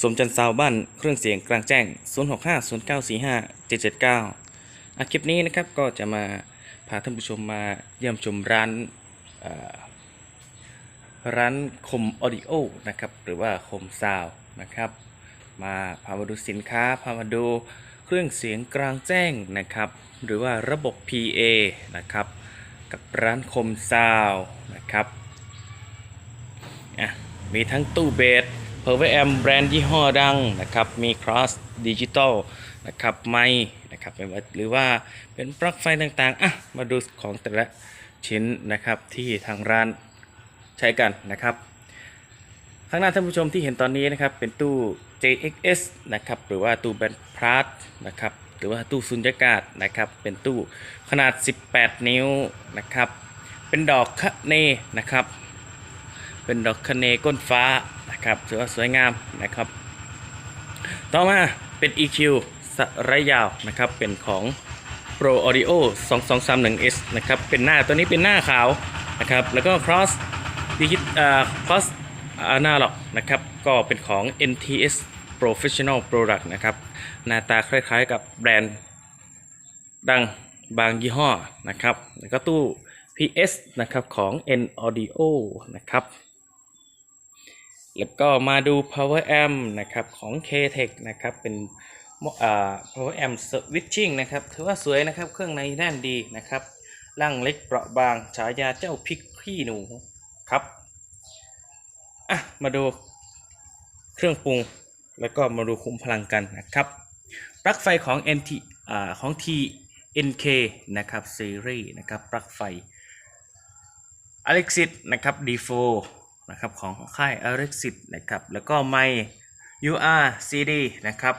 สมจันทร์ซาวบ้านเครื่องเสียงกลางแจ้ง 0650945779อะคลิปนี้นะครับก็จะมาพาท่านผู้ชมมาเยี่ยมชมร้านร้านคมออดิโอนะครับหรือว่าคมซาวนะครับมาพามาดูสินค้าพามาดูเครื่องเสียงกลางแจ้งนะครับหรือว่าระบบ PA นะครับกับร้านคมซาวนะครับอะมีทั้งตู้เบส Power Amp แบรนด์ยี่ห้อดังนะครับมี Cross Digital นะครับไม้นะครับหรือว่าเป็นปลั๊กไฟต่างๆอะมาดูของแต่ละชิ้นนะครับที่ทางร้านใช้กันนะครับ ข้างหน้าท่านผู้ชมที่เห็นตอนนี้นะครับเป็นตู้ JXS นะครับหรือว่าตู้แบนพาร์ทนะครับหรือว่าตู้สุญญากาศนะครับเป็นตู้ขนาด 18 นิ้วนะครับเป็นดอกคะเนนะครับเป็นดอกคะเนก้นฟ้า นะครับถือว่าสวยงามนะครับ ต่อมาเป็น EQ สระยาวนะครับเป็นของ Pro Audio 2231S นะครับเป็นหน้าตัวนี้เป็นหน้าขาวนะครับแล้วก็ Cross ดิจิตอ่า Cross หน้าหรอกนะครับก็เป็นของ NTS Professional Product นะครับหน้าตาคล้ายๆกับแบรนด์ดังบางยี่ห้อนะครับแล้วก็ตู้ PS นะครับของ N Audio นะครับ แล้วก็มาดู power amp นะครับของ K-Tech นะครับเป็น power amp switching นะครับถือว่าสวยนะครับเครื่องในแน่นดีนะครับร่างเล็กเปราะบางฉายาเจ้าพริกขี้หนูครับอะมาดูเครื่องปรุงแล้วก็มาดูคุ้มพลังกันนะครับปลั๊กไฟของ NT อ่าของ TNK นะครับซีรีส์นะครับปลั๊กไฟ Alexis นะครับ D4 นะครับของค่าย Alexis นะครับแล้วก็ไมค์ UR CD นะครับ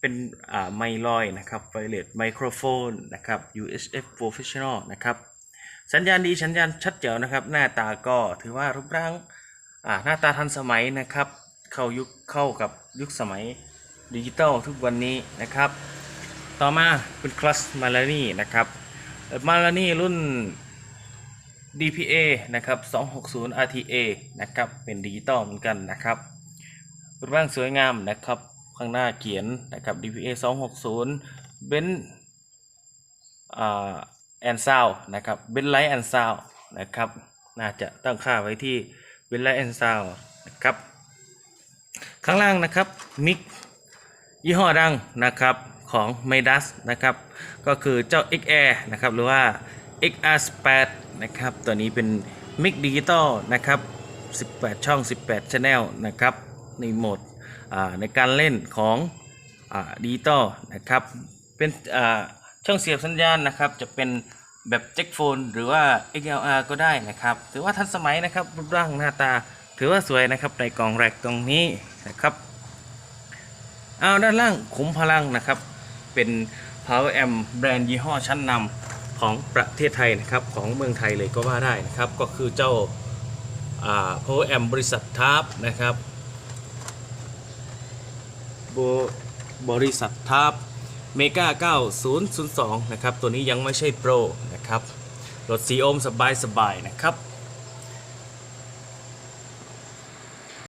เป็นอ่าไมค์ลอยนะครับไวเลสไมโครโฟนนะครับ UHF Professional นะครับสัญญาณดีสัญญาณชัดเจ๋วนะครับ หน้าตาก็ถือว่ารูปร่างอ่าหน้าตาทันสมัยนะครับ เข้ายุคเข้ากับยุคสมัยดิจิตอลทุกวันนี้นะครับ ต่อมาเป็นคลัสมาลานี่นะครับมาลานี่รุ่น DPA นะครับ 260 RTA นะครับ เป็นดิจิตอลเหมือนกันนะครับรูปร่างสวยงามนะครับ ข้างหน้าเขียนนะครับ DPA 260เบนแอนซาวนะครับเบนไลท์แอนซาวนะครับ น่าจะตั้งค่าไว้ที่เบนไลท์แอนซาวนะครับ ข้างล่างนะครับ มิกยี่ห้อดังนะครับของ m มดัสนะครับ ก็คือเจ้า XR นะครับ หรือว่า XR8 นะครับ ตัวนี้เป็นมิกดิจิตอลนะครับ 18 ช่อง 18 Channel นะครับ ในโหมดในการเล่นของดิจิตอลนะครับ เป็นช่องเสียบสัญญาณนะครับ จะเป็นแบบแจ็คโฟนหรือว่า XLR ก็ได้นะครับ ถือว่าทันสมัยนะครับ รูปร่างหน้าตา ถือว่าสวยนะครับ ในกล่องแรกตรงนี้นะครับ เอาด้านล่างขุมพลังนะครับ เป็น Power Amp แบรนด์ยี่ห้อชั้นนำ ของประเทศไทยนะครับของเมืองไทยเลยก็ว่าได้นะครับก็คือเจ้าโพแอมบริษัททาร์ปนะครับบบริษัททาร์ปเมกา9002 นะครับ ตัวนี้ยังไม่ใช่โปรนะครับรถสีโอมสบายๆนะครับ